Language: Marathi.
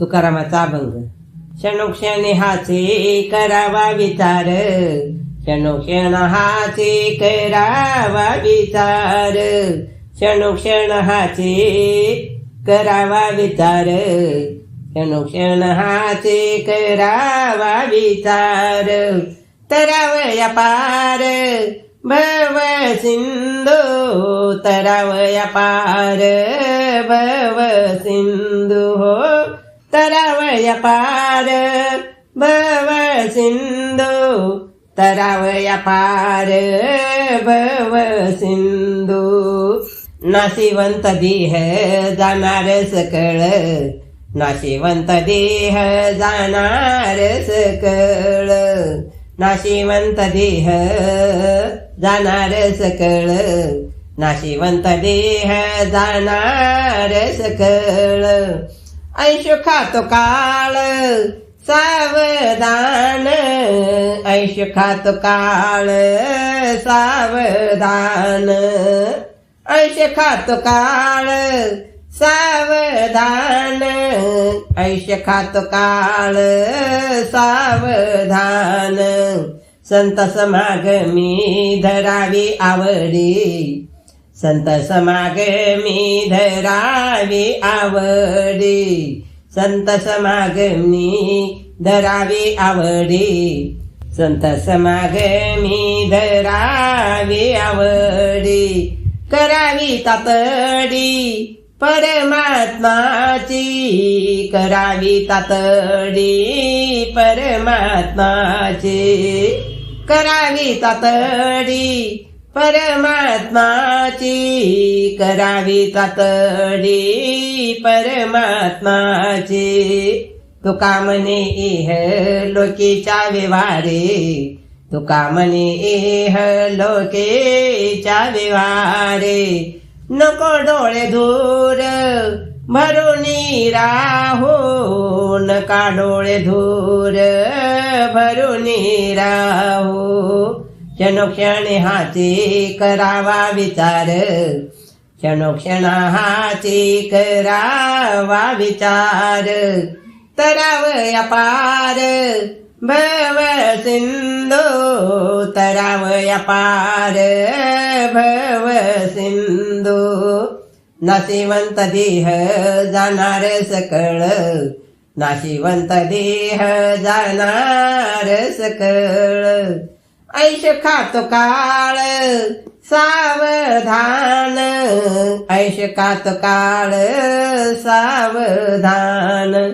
तुकारामाचा अभंग. क्षणोक्षण हाचे करावा विचार. क्षणोक्षण हाचे करावा विचार. क्षणोक्षण हाचे करावा विचार. क्षणोक्षण हाचे करावा विचार. तरावया पार भव सिंधू. तरावया पार भव सिंधू. हो तरावया पार भव सिंधू. तरावया पार भव सिंधू. नाशिवंत देह जाणार सकळ. नाशिवंत देह जाणार सकळ. नाशिवंत देह जाणार सकळ. नाशिवंत देह जाणार सकळ. ऐश खातो काळ सावधान ऐश खातो काळ सावधान. ऐश खातो काळ सावधान ऐश खातो काळ सावधान. संत समागमी धरावी आवडी संत समागमी धरावी आवडी. संत समागमी धरावी आवडी. संत समागमी धरावी आवडी. करावी तातडी परमात्माची. करावी तातडी परमात्माची. करावी तातडी परमात्माची करावी तातडी. परमात्माची. तुका म्हणे इह लोकीच्या व्यवहारे? तुका म्हणे इह लोकेच्या व्यवहारे? नको डोळे धूर भरून राहो नका डोळे धूर भरून राहो. क्षणोक्षण हाती करावा विचार. क्षणोक्षण हाती करावा विचार. तरावया पार भव सिंधू. तरावया पार भव सिंधू. नाशिवंत देह जाणार सकळ. नाशिवंत देह जाणार सकळ. ऐश खातो काळ सावधान. ऐश खातो काळ सावधान.